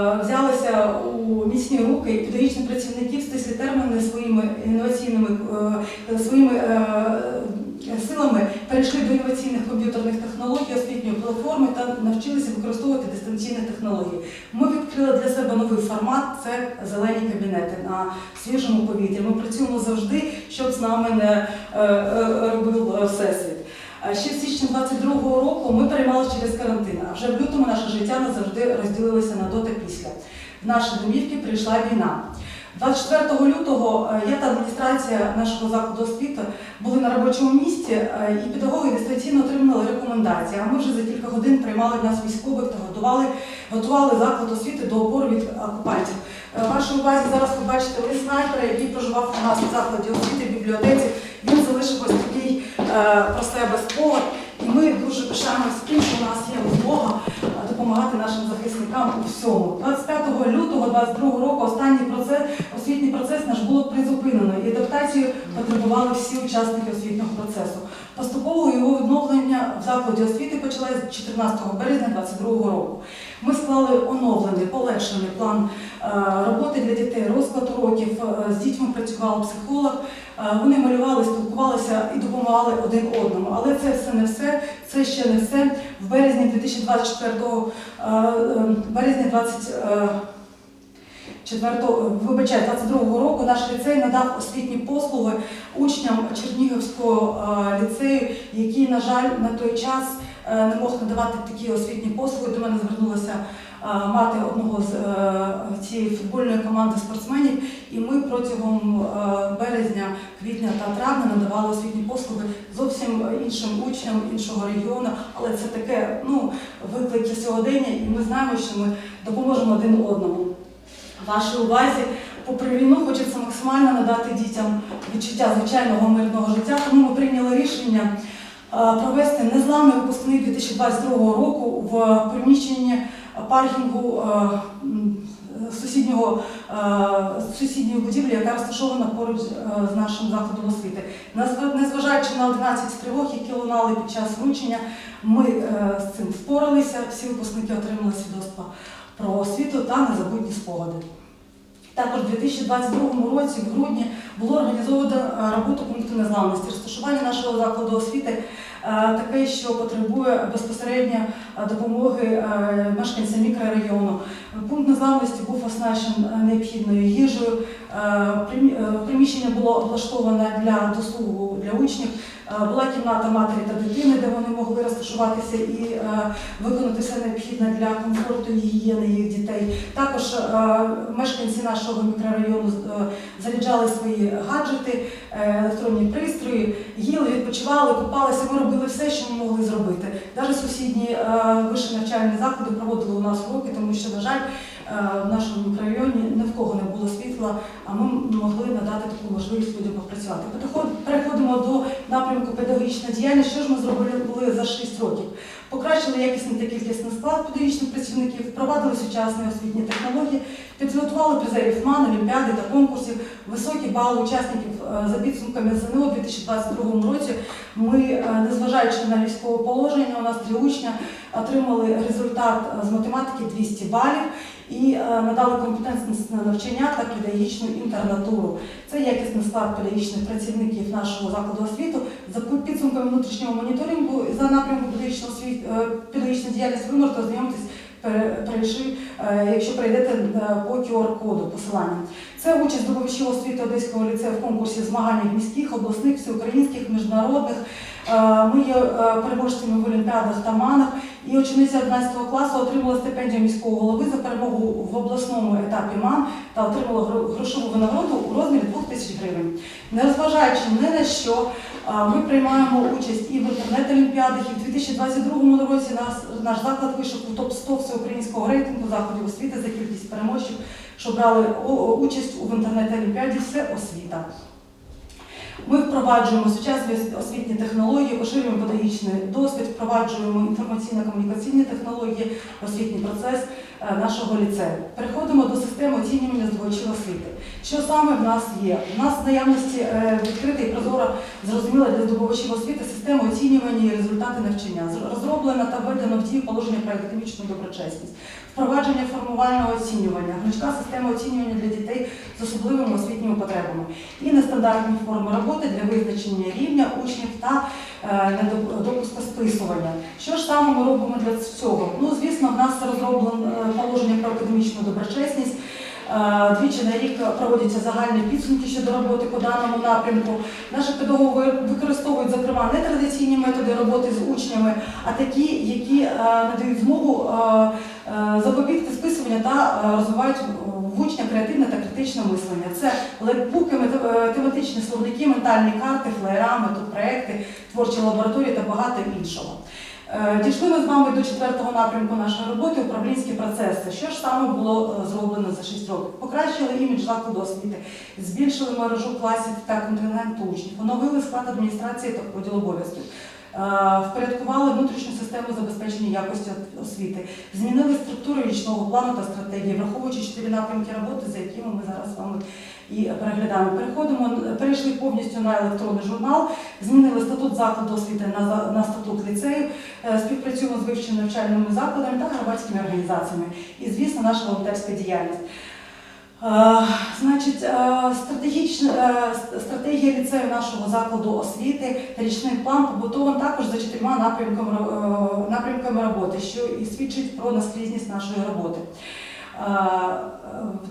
Взялися у міцні руки і педагогічні працівники стислі терміни своїми інноваційними е, своїми е, силами перейшли до інноваційних комп'ютерних технологій, освітньої платформи та навчилися використовувати дистанційні технології. Ми відкрили для себе новий формат це зелені кабінети на свіжому повітрі. Ми працюємо завжди, щоб з нами не е, е, робив е, всесвіт. Ще в січні 22-го року ми переймали через карантин, а вже в лютому наше життя назавжди розділилося на до та після. В наші домівки прийшла війна. 24 лютого е, я та адміністрація нашого закладу освіти були на робочому місці, е, і педагоги дистанційно отримали рекомендації. А ми вже за кілька годин приймали в нас військових та готували, готували заклад освіти до опору від окупантів. Е, В вашій увазі зараз ви бачите лист снайпера, який проживав у нас у закладі освіти в бібліотеці. Він залишив ось такий е, про себе спогад. І ми дуже пишаємося тим, що у нас є змога е, допомагати нашим захисникам у всьому. 25 лютого 22 року останній процес, освітній процес наш було призупинено і адаптацію потребували всі учасники освітнього процесу. Поступово його відновлення в закладі освіти почалося з 14 березня 2022 року. Ми склали оновлений, полегшений план е, роботи для дітей, розклад уроків. е, З дітьми працював психолог. Е, Вони малювали, спілкувалися і допомагали один одному. Але це все не все, це ще не все. В березні 2024 е, е, березні 20 е, 4, вибачаю, 22 року наш ліцей надав освітні послуги учням Чернігівського е, ліцею, який, на жаль, на той час е, не мог надавати такі освітні послуги. До мене звернулася е, мати одного з цієї футбольної команди спортсменів, і ми протягом березня, квітня та травня надавали освітні послуги зовсім іншим учням іншого регіону. Але це таке ну, виклики сьогодення, і ми знаємо, що ми допоможемо один одному. Вашій увазі, попри війну, хочеться максимально надати дітям відчуття звичайного мирного життя. Тому ми прийняли рішення е, провести незламний випускний 2022 року в приміщенні паркінгу е, сусіднього е, сусідньої будівлі, яка розташована поруч з нашим закладом освіти. Незважаючи на 11 тривог, які лунали під час вручення, ми з цим впоралися. Всі випускники отримали свідоцтва про освіту та незабутні спогади. Також у 2022 році, в грудні, було організовано е, роботу пункту незламності. Розташування нашого закладу освіти е, таке, що потребує безпосередньо допомоги е, мешканцям мікрорайону. Пункт незламності був оснащений е, необхідною їжею. Е, примі- е, Приміщення було облаштоване для дослугу для учнів. Е, Була кімната матері та дитини, де вони могли розташуватися і е, виконати все необхідне для комфорту гігієни їх дітей. Також е, мешканці нашого мікрорайону е, заряджали свої гаджети, е, електронні пристрої, їли, відпочивали, купалися. Ми робили все, що ми могли зробити. Навіть сусідні е, вищі навчальні заклади проводили у нас уроки, тому що, на жаль, в нашому мікрорайоні ні в кого не було світла, а ми могли надати таку можливість людям попрацювати. Переходимо до напрямку педагогічна діяльність. Що ж ми зробили за 6 років? Покращили якісний та кількісний склад педагогічних працівників, впровадили сучасні освітні технології, підготували призерів МАН, Олімпіади та конкурсів, високі бали учасників е, за підсумками ЗНО у 2022 році. Ми, е, незважаючи на військове положення, у нас три учня отримали результат е, з математики 200 балів і е, надали компетентність на навчання та педагогічну інтернатуру. Це якісний склад педагогічних працівників нашого закладу освіти. За підсумками внутрішнього моніторингу за напрямку е, педагогічної діяльності ви можете ознайомитись, е, якщо прийдете е, по QR-коду посилання. Це участь здобувачів освіти Одеського ліцею в конкурсі змаганнях міських, обласних, всеукраїнських, міжнародних. Е, Ми є е, переможцями в олімпіадах та манах. І учениця 11 класу отримала стипендію міського голови за перемогу в обласному етапі МАН та отримала грошову винагороду у розмірі 2 тисяч гривень. Незважаючи ні на що, ми приймаємо участь і в інтернет-олімпіадах, і в 2022 році наш, наш заклад вийшов у топ-100 всеукраїнського рейтингу заходів освіти за кількість переможців, що брали участь у інтернет-олімпіаді «Все освіта». Ми впроваджуємо сучасні освітні технології, поширюємо педагогічний досвід, впроваджуємо інформаційно-комунікаційні технології освітній процес е, нашого ліцею. Переходимо до системи оцінювання здобувачів освіти. Що саме в нас є? У нас в наявності відкритий відкрита і прозора, зрозуміла для здобувачів освіти система оцінювання і результати навчання. Розроблена та введена в дію положення про академічну доброчесність, впровадження формувального оцінювання, гнучка система оцінювання для дітей з особливими освітніми потребами і нестандартні форми роботи для визначення рівня учнів та е, недопуску списування. Що ж саме ми робимо для цього? Ну, звісно, в нас розроблено е, положення про академічну доброчесність. Е, Двічі на рік проводяться загальні підсумки щодо роботи по даному напрямку. Наші педагоги використовують, зокрема, не традиційні методи роботи з учнями, а такі, які е, надають змогу е, запобігти списуванню та розвивають в учня креативне та критичне мислення. Це е, тематичні словники, ментальні карти, флеєрами, тут проекти, творчі лабораторії та багато іншого. Е, Дійшли ми з вами до четвертого напрямку нашої роботи управлінські процеси. Що ж саме було е, зроблено за 6 років? Покращили імідж закладу освіти, збільшили мережу класів та контингенту учнів, оновили склад адміністрації та поділ обов'язків. Е, Впорядкували внутрішню систему забезпечення якості освіти, змінили структуру річного плану та стратегії, враховуючи чотири напрямки роботи, за якими ми зараз з вами і переглядаємо. Переходимо, перейшли повністю на електронний журнал, змінили статут закладу освіти на, на статут ліцею, е, співпрацюємо з вищими навчальними закладами та громадськими організаціями. І, звісно, наша волонтерська діяльність. Значить, стратегічна стратегія ліцею нашого закладу освіти та річний план побутован також за чотирма напрямками, напрямками роботи, що і свідчить про наскрізність нашої роботи.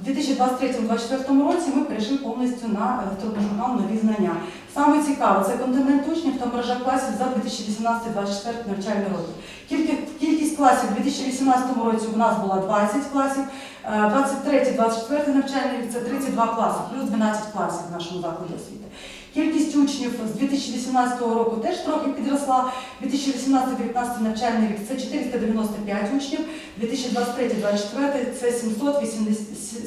В 2023-2024 році ми перейшли повністю на електронний журнал Нові знання. Саме цікаве це континент учнів та мережа класів за 2018-2024 навчальний роки. Кількість, кількість класів у 2018 році у нас була 20 класів, е, 23-24 навчальний рік це 32 класи, плюс 12 класів в нашому закладі освіти. Кількість учнів з 2018 року теж трохи підросла. 2018-2019 навчальний рік це 495 учнів, 2023-2024 це 780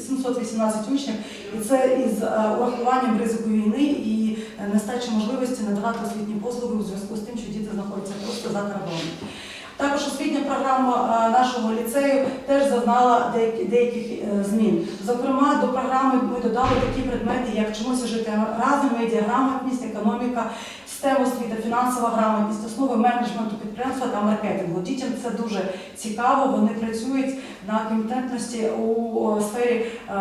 718 учнів, і це із е, урахуванням ризику війни і е, нестачі можливості надавати освітні послуги у зв'язку з тим, що діти знаходяться просто за кордоном. Також освітня програма е, нашого ліцею теж зазнала деяких е, змін. Зокрема, до програми ми додали такі предмети, як вчимося жити разом, медіаграмотність, економіка, система освіти, фінансова грамотність, основи менеджменту підприємства та маркетингу. Дітям це дуже цікаво. Вони працюють на компетентності у сфері е,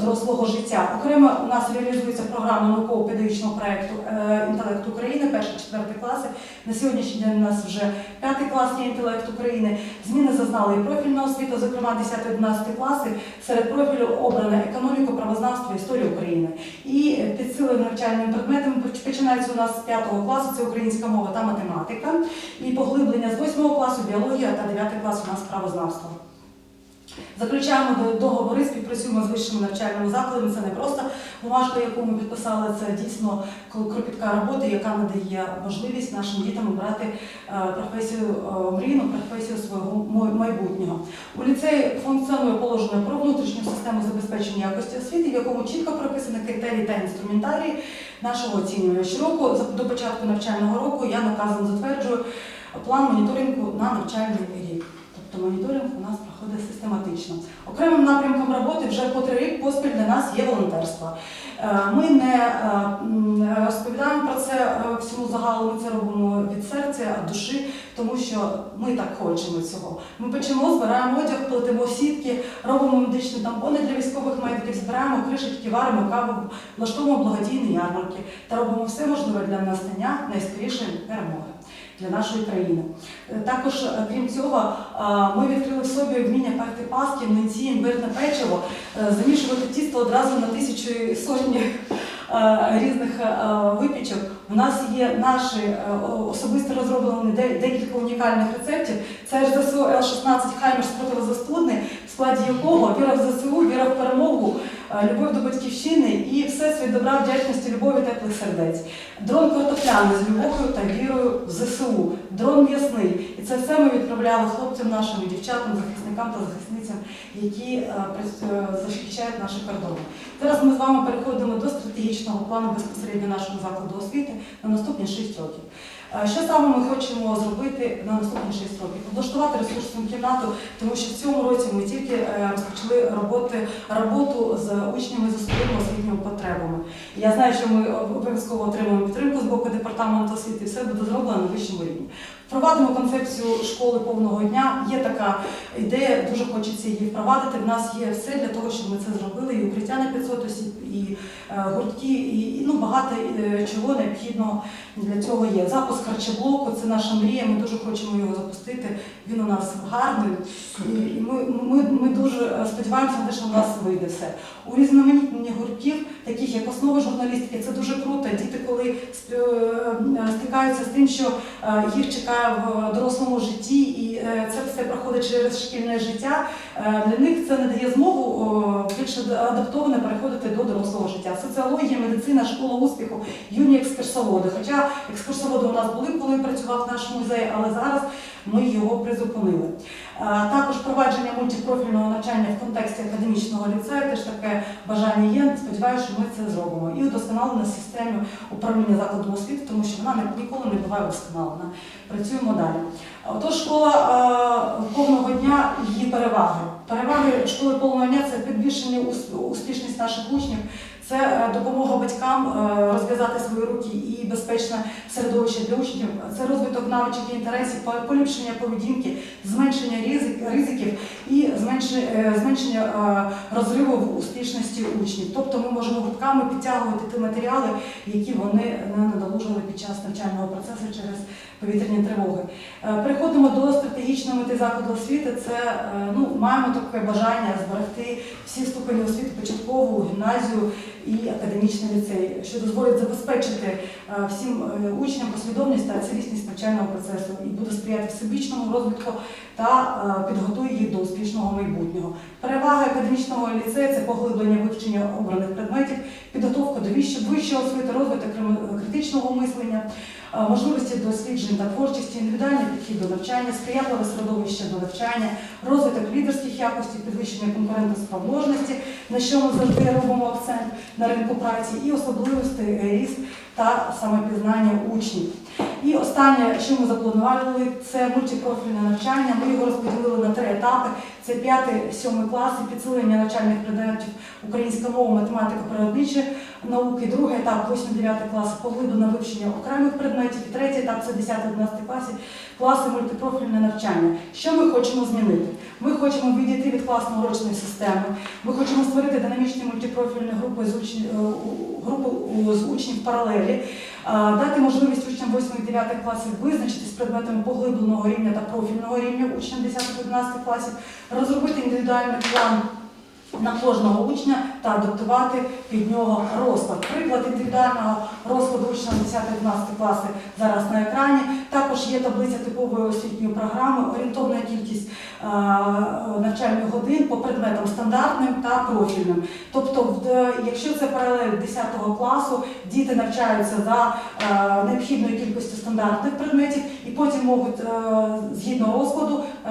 дорослого життя. Окремо у нас реалізується програма науково-педагогічного проекту е, інтелект України, перші четверті класи. На сьогоднішній день у нас вже п'ятий клас є інтелект України. Зміни зазнали і профільна освіта, зокрема 10-11 класи. Серед профілю обрано економіку, правознавство, історію України. І підсилені навчальними предметами починається у нас з 5 класу, це українська мова та математика. І поглиблення з 8 класу біологія та 9 клас у нас правознавство. Заключаємо договори, співпрацюємо з вищими навчальними закладами. Це не просто бумажка, яку ми підписали, це дійсно кропітка роботи, яка надає можливість нашим дітям обрати е, професію е, мрійну, професію свого майбутнього. У ліцеї функціонує положення про внутрішню систему забезпечення якості освіти, в якому чітко прописані критерії та інструментарії нашого оцінювання. Щороку до початку навчального року я наказом затверджую план моніторингу на навчальний рік. Тобто моніторинг у нас проходить систематично. Окремим напрямком роботи вже по три рік поспіль для нас є волонтерство. Е, Ми не е, розповідаємо про це е, всьому загалу, ми це робимо від серця, від душі, тому що ми так хочемо цього. Ми печемо, збираємо одяг, плетемо сітки, робимо медичні тампони для військових медиків, збираємо кришечки, варимо каву, влаштовуємо благодійні ярмарки та робимо все можливе для настання найскорішої перемоги для нашої країни. Е, Також, е, крім цього, е, ми відкрили в собі вміння пекти паски, млинці, імбирне печиво, замішувати тісто одразу на тисячу сотні різних випічок. У нас є наші особисто розроблені де- декілька унікальних рецептів. Це ж ЗСУ Л-16 Хаймерс протизастудний, в складі якого віра в ЗСУ, віра в перемогу, любов до батьківщини і все світ добра, вдячності, любові, теплих сердець. Дрон картопляний з любов'ю та вірою в ЗСУ, дрон м'ясний. І це все ми відправляли хлопцям нашим, дівчатам, захисникам та захисницям, які е, е, захищають наші кордони. Зараз ми з вами переходимо до стратегічного плану безпосередньо нашого закладу освіти на наступні 6 років. Е, Що саме ми хочемо зробити на наступні 6 років? Облаштувати ресурсну кімнату, тому що в цьому році ми тільки е, розпочали роботи, роботу з учнями з особливими освітніми потребами. Я знаю, що ми обов'язково отримаємо підтримку з боку департаменту освіти, і все буде зроблено на вищому рівні. Впровадимо концепцію школи повного дня. Є така ідея, дуже хочеться її впровадити. В нас є все для того, щоб ми це зробили. І укриття на 500 осіб, і е, гуртки, і, ну, багато е, чого необхідно для цього є. Запуск харчоблоку це наша мрія. Ми дуже хочемо його запустити. Він у нас гарний. І ми, ми, ми дуже сподіваємося що в нас вийде все. У різноманітні гуртків, таких як основи журналістики, це дуже круто. Діти, коли сп- е, стикаються з тим, що е, їх чекає в дорослому житті, і е, це все проходить через шкільне життя. е, Для них це не дає змогу о, більш адаптовано переходити до дорослого життя. Соціологія, медицина, школа успіху, юні екскурсоводи. Хоча екскурсоводи у нас були, коли працював наш музей, але зараз ми його призупинили. Також впровадження мультипрофільного навчання в контексті академічного ліцею теж таке бажання є. Сподіваюся, що ми це зробимо. І удосконалена система управління закладом освіти, тому що вона ніколи не буває вдосконалена. Працюємо далі. Отож, школа повного дня її переваги. Переваги школи повного дня це підвищення успішність наших учнів, це е, допомога батькам е, розв'язати свої руки і безпечне середовище для учнів. Це розвиток навичок і інтересів, поліпшення поведінки, зменшення ризиків і зменшення, е, зменшення розриву в успішності учнів. Тобто ми можемо гуртками підтягувати ті матеріали, які вони не надолужили під час навчального процесу через повітряні тривоги. Переходимо до стратегічної мети закладу освіти. Це ну маємо таке бажання зберегти всі ступені освіти початкову, гімназію і академічний ліцей, що дозволить забезпечити е, всім е, учням послідовність та цілісність навчального процесу і буде сприяти всебічному розвитку та е, підготує їх до успішного майбутнього. Перевага академічного ліцею це поглиблення вивчення обраних предметів, підготовка до вищ- вищої освіти, розвиток критичного мислення, е, можливості досліджень та творчості, індивідуальний підхід до навчання, сприятливе середовище до навчання, розвиток лідерських якостей, підвищення конкурентоспроможності, на що ми завжди робимо акцент на ринку праці, і особливості е, ріст та самопізнання учнів. І останнє, що ми запланували, це мультипрофільне навчання. Ми його розподілили на три етапи: це 5-7 класи, підсилення навчальних предметів українська мова, математика, природничі науки, другий етап 8-9 класи поглиблене вивчення окремих предметів, і третій етап це 10-11 класів, класи мультипрофільне навчання. Що ми хочемо змінити? Ми хочемо відійти від класно-урочної системи. Ми хочемо створити динамічні мультипрофільні групи з учнів, групи з учнів паралелі, дати можливість учням 8-9 класів визначитись з предметами поглибленого рівня та профільного рівня учням 10-11 класів, розробити індивідуальний план на кожного учня та адаптувати під нього розклад. Приклад індивідуального розкладу учня 10-11 класи зараз на екрані. Також є таблиця типової освітньої програми, орієнтовна кількість е, навчальних годин по предметам стандартним та профільним. Тобто, якщо це паралель 10 класу, діти навчаються за е, необхідною кількістю стандартних предметів і потім можуть е, згідно розкладу е,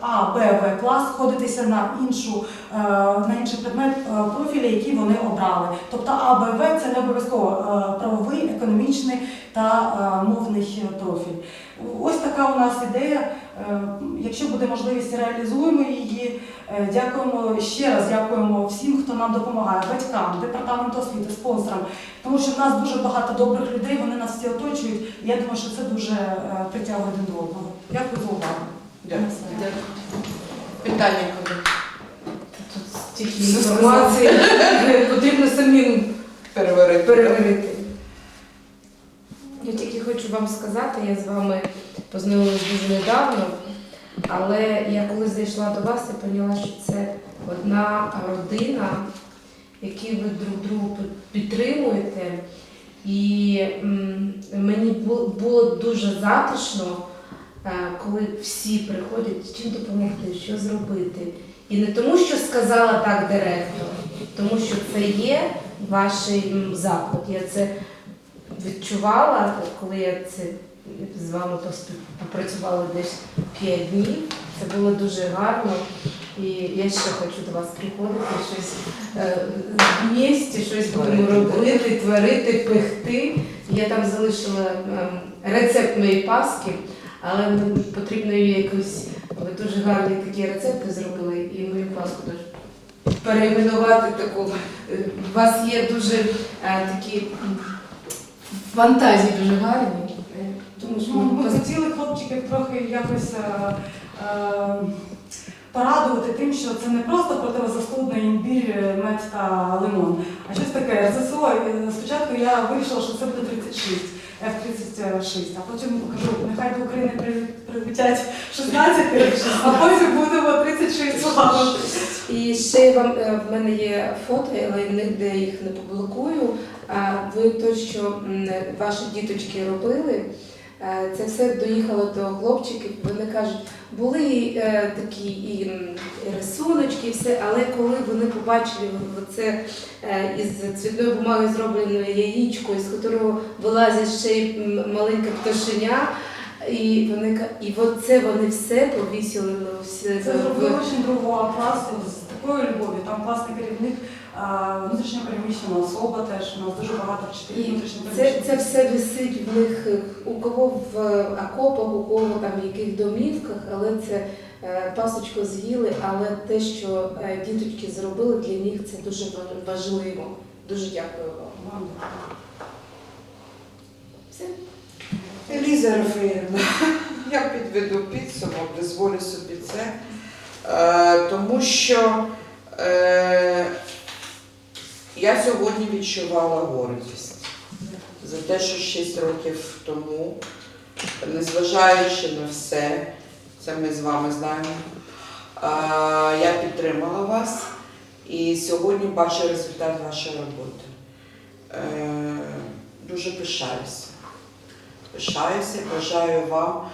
А, Б, В клас входитися на іншу е, на інший предмет е, профіля, які вони обрали. Тобто А, Б, це не обов'язково е, правовий, економічний та е, мовний профіль. Ось така у нас ідея. Якщо буде можливість, реалізуємо її. Дякуємо ще раз, дякуємо всім, хто нам допомагає, батькам, департаменту освіти, спонсорам, тому що в нас дуже багато добрих людей, вони нас всі оточують. І я думаю, що це дуже притягує один до одного. Дякую за увагу. Дякую. Питання коли? Тут стільки інформації потрібно самим Переварити. переварити. Я тільки хочу вам сказати, я з вами познайомилася дуже недавно, але я коли зайшла до вас, я поняла, що це одна родина, які ви друг другу підтримуєте. І мені було дуже затишно, е, коли всі приходять, чим допомогти, що зробити. І не тому, що сказала так директор, тому що це є ваш заклад. Я це відчувала, коли я це з вами попрацювала десь 5 днів. Це було дуже гарно. І я ще хочу до вас приходити, щось е, в місті, щось будемо робити, творити, пихти. Я там залишила ем, рецепт моєї паски, але потрібно її якось. Ви дуже гарні такі рецепти зробили, і мою паску теж перейменувати таку. Е, У вас є дуже е, такі фантазії дуже гарні. Е, Тому що ми ми хотіли хлопчиків трохи якось е, е, порадувати тим, що це не просто противозастудний імбір, мед та лимон, а щось таке. ЗСО, е, спочатку я вирішила, що це буде 36, F-36, а потім кажу, нехай до України прилетять 16, а потім будемо 36 слава. І ще вам е, в мене є фото, але я їх не публікую. А ви то, що ваші діточки робили, е, це все доїхало до хлопчиків. Вони кажуть, були е, такі і, рисуночки, і все, але коли вони побачили це е, із цвітної бумаги зроблене яєчко, із якого вилазить ще й маленьке пташеня. І вони і от це вони все повісили все Це зробили очень другого класу з такою любов'ю. Там класний керівник, внутрішньо переміщена особа теж. У нас дуже багато вчителів внутрішньо це, це все висить в них е, у кого в окопах, у кого там в яких домівках, але це е, пасочку з'їли, але те, що е, діточки зробили, для них це дуже важливо. Дуже дякую вам. Все. Еліза Рафаївна, я підведу підсумок, дозволю собі це, е, тому що е, я сьогодні відчувала гордість за те, що 6 років тому, незважаючи на все, це ми з вами знаємо, я підтримала вас і сьогодні бачу результат вашої роботи. Е, дуже пишаюся. Пишаюся бажаю вам,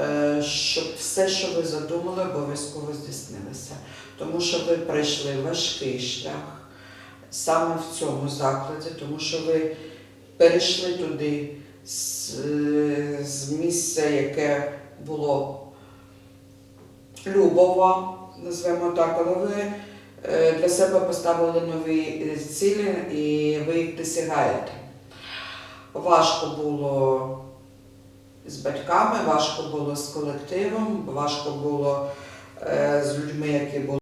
е, щоб все, що ви задумали, обов'язково здійснилося. Тому що ви пройшли важкий шлях саме в цьому закладі, тому що ви перейшли туди з, з місця, яке було любо вам, назвемо так, але ви е, для себе поставили нові е, цілі і ви їх досягаєте. Важко було з батьками, важко було з колективом, важко було е, з людьми, які були